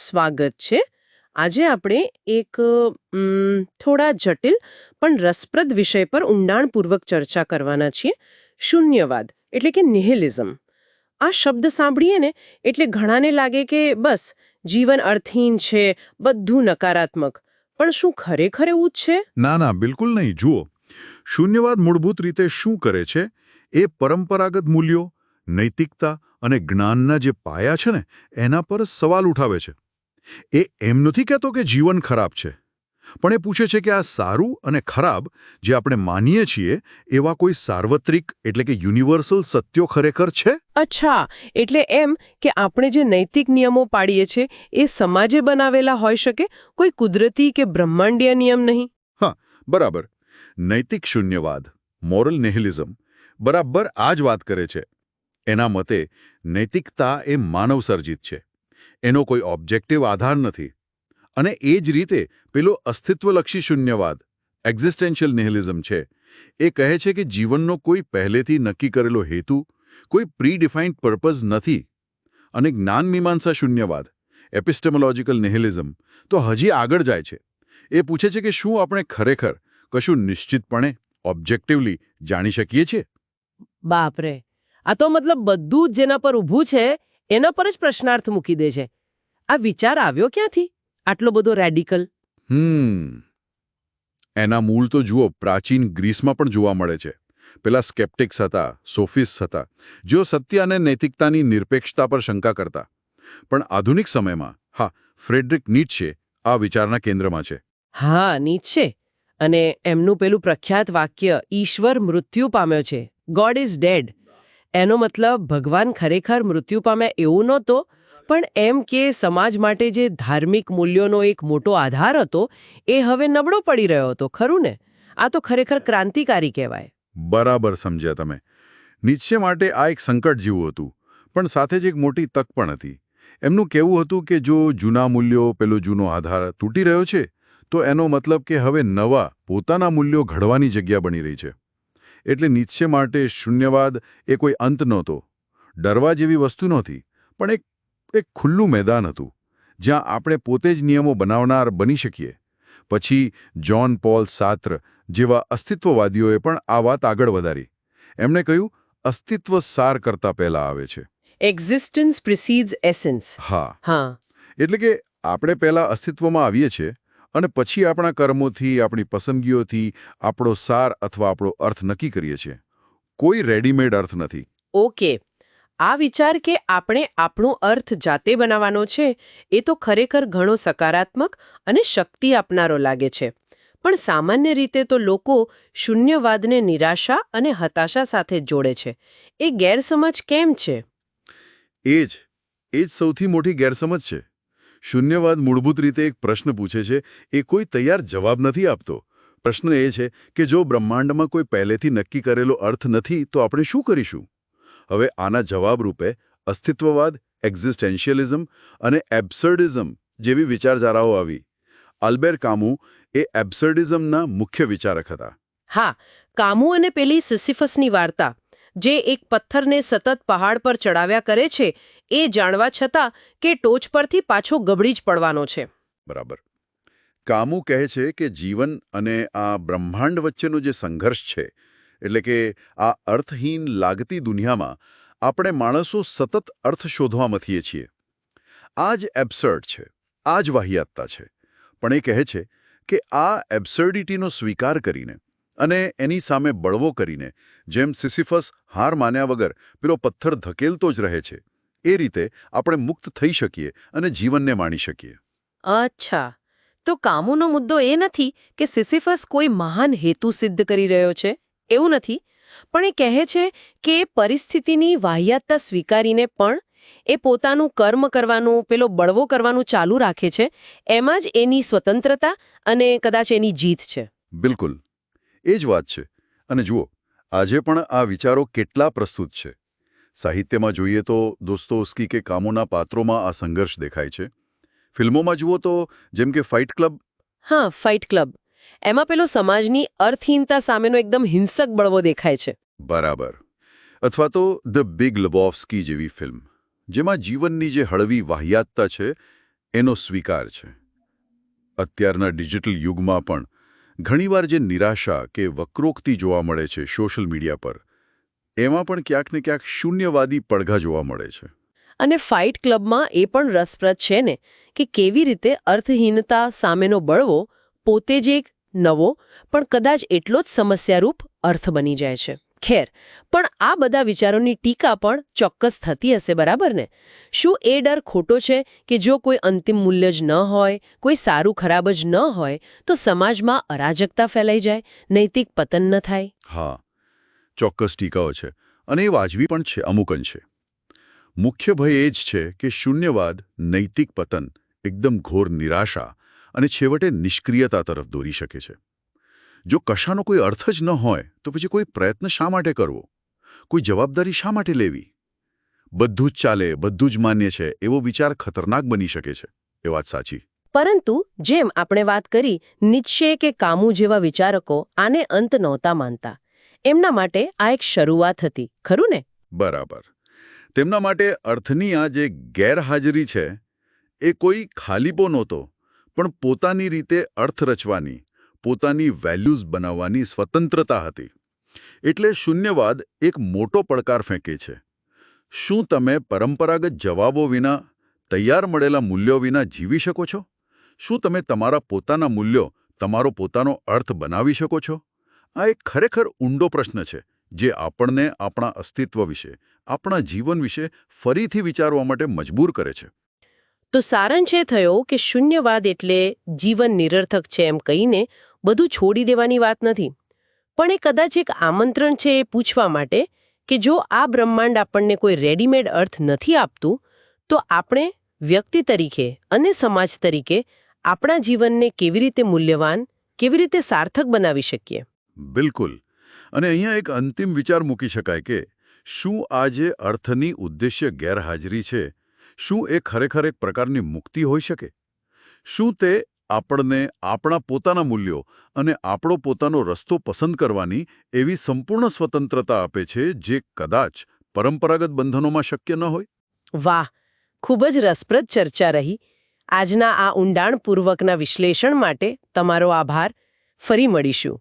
સ્વાગત છે. આજે આપણે એક થોડા જટિલ પણ રસપ્રદ વિષય પર ઊંડાણપૂર્વક ચર્ચા કરવાના છીએ. શૂન્યવાદ, એટલે કે નિહિલિઝમ. આ શબ્દ સાંભળીએ ને એટલે ઘણાને લાગે કે બસ, જીવન અર્થહીન છે, બધું નકારાત્મક. પણ શું ખરેખર એવું જ છે? ના ના, બિલકુલ નહીં. જુઓ, શૂન્યવાદ મૂળભૂત રીતે શું કરે છે? એ પરંપરાગત મૂલ્યો, નૈતિકતા અને જ્ઞાનના જે પાયા છે ને, એના પર સવાલ ઉઠાવે છે. એ એમ નથી કહેતો કે જીવન ખરાબ છે. પણ એ પૂછે છે કે આ સારું અને ખરાબ જે આપણે માનીએ છીએ એવા કોઈ સાર્વત્રિક એટલે કે યુનિવર્સલ સત્યો ખરેખર છે? અચ્છા એટલે એમ કે આપણે જે નૈતિક નિયમો પાડીએ છીએ એ સમાજે બનાવેલા હોઈ શકે? કોઈ કુદરતી કે બ્રહ્માંડીય નિયમ નહીં? હા બરાબર. નૈતિક શૂન્યવાદ મોરલ નિહિલિઝમ બરાબર આ જ વાત કરે છે. એના મતે નૈતિકતા એ માનવસર્જિત છે. એનો કોઈ ઓબ્જેક્ટિવ આધાર નથી. અને એ જ રીતે પેલો અસ્તિત્વલક્ષી શૂન્યવાદ એક્ઝિસ્ટેન્શિયલ નિહિલિઝમ છે. એ કહે છે કે જીવનનો કોઈ પહેલેથી નક્કી કરેલો હેતુ, કોઈ પ્રી ડિફાઇન્ડ પર્પઝ નથી. અને જ્ઞાનમીમાંસા શૂન્યવાદ એપિસ્ટેમોલોજીકલ નિહિલિઝમ તો હજી આગળ જાય છે. એ પૂછે છે કે શું આપણે ખરેખર કશું નિશ્ચિતપણે ઓબ્જેક્ટિવલી જાણી શકીએ છીએ? બાપરે! આ તો મતલબ બધું જેના પર ઊભું છે એના પર જ પ્રશ્નાર્થ મૂકી દે છે. આ વિચાર આવ્યો ક્યાંથી? આટલો બધો રેડિકલ હમ. એના મૂળ તો જુઓ પ્રાચીન ગ્રીસમાં પણ જોવા મળે છે. પેલા સ્કેપ્ટિક્સ હતા સોફિસ હતા જેઓ સત્ય અને નૈતિકતાની નિરપેક્ષતા પર શંકા કરતા. પણ આધુનિક સમયમાં હા ફ્રેડરિક નીટશે આ વિચારના કેન્દ્રમાં છે. હા નીચે અને એમનું પેલું પ્રખ્યાત વાક્ય ઈશ્વર મૃત્યુ પામ્યો છે. ગોડ ઇઝ ડેડ એનો મતલબ ભગવાન ખરેખર મૃત્યુ પામ્યા એવું નહોતો, પણ એમ કે સમાજ માટે જે ધાર્મિક મૂલ્યોનો એક મોટો આધાર હતો, એ હવે નબળો પડી રહ્યો હતો, ખરું ને? આ તો ખરેખર ક્રાંતિકારી કહેવાય. બરાબર સમજ્યા તમે. નીચે માટે આ એક સંકટ જેવું હતું, પણ સાથે જ એક મોટી તક પણ હતી. એમનું કહેવું હતું કે જો જૂના મૂલ્યો, પેલો જૂનો આધાર તૂટી રહ્યો છે, તો એનો મતલબ કે હવે નવા, પોતાના મૂલ્યો ઘડવાની જગ્યા બની રહી છે. એટલે નીચે માટે શૂન્યવાદ એ કોઈ અંત નહોતો. ડરવા જેવી વસ્તુ નહોતી પણ એક એક ખુલ્લું મેદાન હતું જ્યાં આપણે પોતે જ નિયમો બનાવનાર બની શકીએ. પછી જ્હોન પોલ સાત્ર જેવા અસ્તિત્વવાદીઓએ પણ આ વાત આગળ વધારી. એમણે કહ્યું અસ્તિત્વ સાર કરતા પહેલા આવે છે. એક્ઝિસ્ટન્સ પ્રિસીડ્સ એસેન્સ હા. હા. એટલે કે આપણે પહેલા અસ્તિત્વમાં આવીએ છીએ અને પછી આપણા કર્મોથી આપણી પસંદગીઓથી આપણો સાર અથવા આપણો અર્થ નક્કી કરીએ છીએ. કોઈ રેડીમેડ અર્થ નથી. ઓકે. આ વિચાર કે આપણે આપણો અર્થ જાતે બનાવવાનો છે એ તો ખરેખર ઘણો સકારાત્મક અને શક્તિ આપનારો લાગે છે. પણ સામાન્ય રીતે તો લોકો શૂન્યવાદને નિરાશા અને હતાશા સાથે જોડે છે. એ ગેરસમજ કેમ છે? એ જ. એ જ સૌથી મોટી ગેરસમજ છે. શૂન્યવાદ મૂળભૂત રીતે એક પ્રશ્ન પૂછે છે, એ કોઈ તૈયાર જવાબ નથી આપતો. પ્રશ્ન એ છે કે જો બ્રહ્માંડમાં કોઈ પહેલેથી નક્કી કરેલો અર્થ નથી, તો આપણે શું કરીશું? હવે આના જવાબ રૂપે અસ્તિત્વવાદ એક્ઝિસ્ટેન્શિયલિઝમ અને એબ્સર્ડિઝમ જેવી વિચારધારાઓ આવી. આલ્બેર કામુ એ એબ્સર્ડિઝમના મુખ્ય વિચારક હતા. હા, કામુ અને પેલી સિસિફસની વાર્તા. જે એક પથ્થરને સતત પહાડ પર ચડાવ્યા કરે છે, એ જાણવા છતાં કે ટોચ પરથી પાછો ગબડી જ પડવાનો છે. બરાબર. કામુ કહે છે કે જીવન અને આ બ્રહ્માંડ વચ્ચેનો જે સંઘર્ષ છે, એટલે કે આ અર્થહીન લાગતી દુનિયામાં આપણે માણસો સતત અર્થ શોધવા મથીએ છીએ. આ જ એબ્સર્ડ છે, આ જ વાહિયાતતા છે. પણ એ કહે છે કે આ એબ્સર્ડિટીનો સ્વીકાર કરીને અને એની સામે બળવો કરીને જેમ સિસિફસ હાર માન્યા વગર પેલો પથ્થર ધકેલતો જ રહે છે એ રીતે આપણે મુક્ત થઈ શકીએ અને જીવનને માણી શકીએ. અચ્છા. તો કામોનો મુદ્દો એ નથી કે સિસિફસ કોઈ મહાન હેતુ સિદ્ધ કરી રહ્યો છે? એવું નથી. પણ એ કહે છે કે પરિસ્થિતિની વાહિયાતતા સ્વીકારીને પણ એ પોતાનું કર્મ કરવાનું પેલો બળવો કરવાનું ચાલુ રાખે છે એમાં જ એની સ્વતંત્રતા અને કદાચ એની જીત છે. બિલકુલ. એ જ વાત છે. અને જુઓ આજે પણ આ વિચારો કેટલા પ્રસ્તુત છે. સાહિત્યમાં જોઈએ તો દોસ્તોસ્કી કે કામોના પાત્રોમાં આ સંઘર્ષ દેખાય છે. ફિલ્મોમાં જુઓ તો જેમ કે ફાઇટ ક્લબ હા ફાઇટ ક્લબ. એમાં પેલો સમાજની અર્થહીનતા સામેનો એકદમ હિંસક બળવો દેખાય છે. બરાબર. અથવા તો ધ બિગ લબોફસ્કી જેવી ફિલ્મ જેમાં જીવનની જે હળવી વાહિયાતતા છે એનો સ્વીકાર છે. અત્યારના ડિજિટલ યુગમાં પણ ઘણીવાર જે નિરાશા કે વક્રોક્તિ જોવા મળે છે સોશિયલ મીડિયા પર, એમાં પણ ક્યાંક ને ક્યાંક શૂન્યવાદી પડઘા જોવા મળે છે. અને ફાઇટ ક્લબમાં એ પણ રસપ્રદ છે ને, કે કેવી રીતે અર્થહીનતા સામેનો બળવો પોતે જ એક નવો, પણ કદાચ એટલો જ સમસ્યારૂપ અર્થ બની જાય છે. ખેર. પણ આ બધા વિચારોની ટીકા પણ ચોક્કસ થતી હશે, બરાબર ને? શું એ ડર ખોટો છે કે જો કોઈ અંતિમ મૂલ્ય જ ન હોય, કોઈ સારું ખરાબ જ ન હોય, તો સમાજમાં અરાજકતા ફેલાઈ જાય, નૈતિક પતન ન થાય? હા, ચોક્કસ ટીકાઓ છે અને એ વાજબી પણ છે, અમુક અંશે. મુખ્ય ભય એ જ છે કે શૂન્યવાદ, નૈતિક પતન એકદમ ઘોર નિરાશા અને છેવટે નિષ્ક્રિયતા તરફ દોરી શકે છે. જો કશાનો કોઈ અર્થ જ ન હોય તો પછી કોઈ પ્રયત્ન શા માટે કરવો? કોઈ જવાબદારી શા માટે લેવી? બધું જ ચાલે બધું જ માન્ય છે એવો વિચાર ખતરનાક બની શકે છે. એ વાત સાચી. પરંતુ જેમ આપણે વાત કરી નિશ્ચય કે કામુ જેવા વિચારકો આને અંત નહોતા માનતા. એમના માટે આ એક શરૂઆત હતી ખરું ને? બરાબર. તેમના માટે અર્થની આ જે ગેરહાજરી છે એ કોઈ ખાલીપો નહોતો પણ પોતાની રીતે અર્થ રચવાની પોતાની વેલ્યુઝ બનાવવાની સ્વતંત્રતા હતી. એટલે શૂન્યવાદ એક મોટો પડકાર ફેંકે છે. શું તમે પરંપરાગત જવાબો વિના, તૈયાર મળેલા મૂલ્યો વિના જીવી શકો છો? શું તમે તમારા પોતાના મૂલ્યો, તમારો પોતાનો અર્થ બનાવી શકો છો? આ એક ખરેખર ઊંડો પ્રશ્ન છે, જે આપણને આપણા અસ્તિત્વ વિશે, આપણા જીવન વિશે ફરીથી વિચારવા માટે મજબૂર કરે છે. તો સારાંશ એ થયો કે શૂન્યવાદ એટલે જીવન નિરર્થક છે એમ કહીને બધું છોડી દેવાની વાત નથી. પણ એ કદાચ એક આમંત્રણ છે એ પૂછવા માટે કે જો આ બ્રહ્માંડ આપણને કોઈ રેડીમેડ અર્થ નથી આપતું, તો આપણે વ્યક્તિ તરીકે અને સમાજ તરીકે આપણા જીવનને કેવી રીતે મૂલ્યવાન, કેવી રીતે સાર્થક બનાવી શકીએ? બિલકુલ. અને અહીંયા એક અંતિમ વિચાર મૂકી શકાય કે શું આ જે અર્થની ઉદ્દેશ્ય ગેરહાજરી છે, શું એ ખરેખર એક પ્રકારની મુક્તિ હોઈ શકે? શું તે આપણને આપણા પોતાના મૂલ્યો અને આપણો પોતાનો રસ્તો પસંદ કરવાની એવી સંપૂર્ણ સ્વતંત્રતા આપે છે જે કદાચ પરંપરાગત બંધનોમાં શક્ય ન હોય? વાહ! ખૂબ જ રસપ્રદ ચર્ચા રહી. આજના આ ઊંડાણપૂર્વકના વિશ્લેષણ માટે તમારો આભાર. ફરી મળીશું.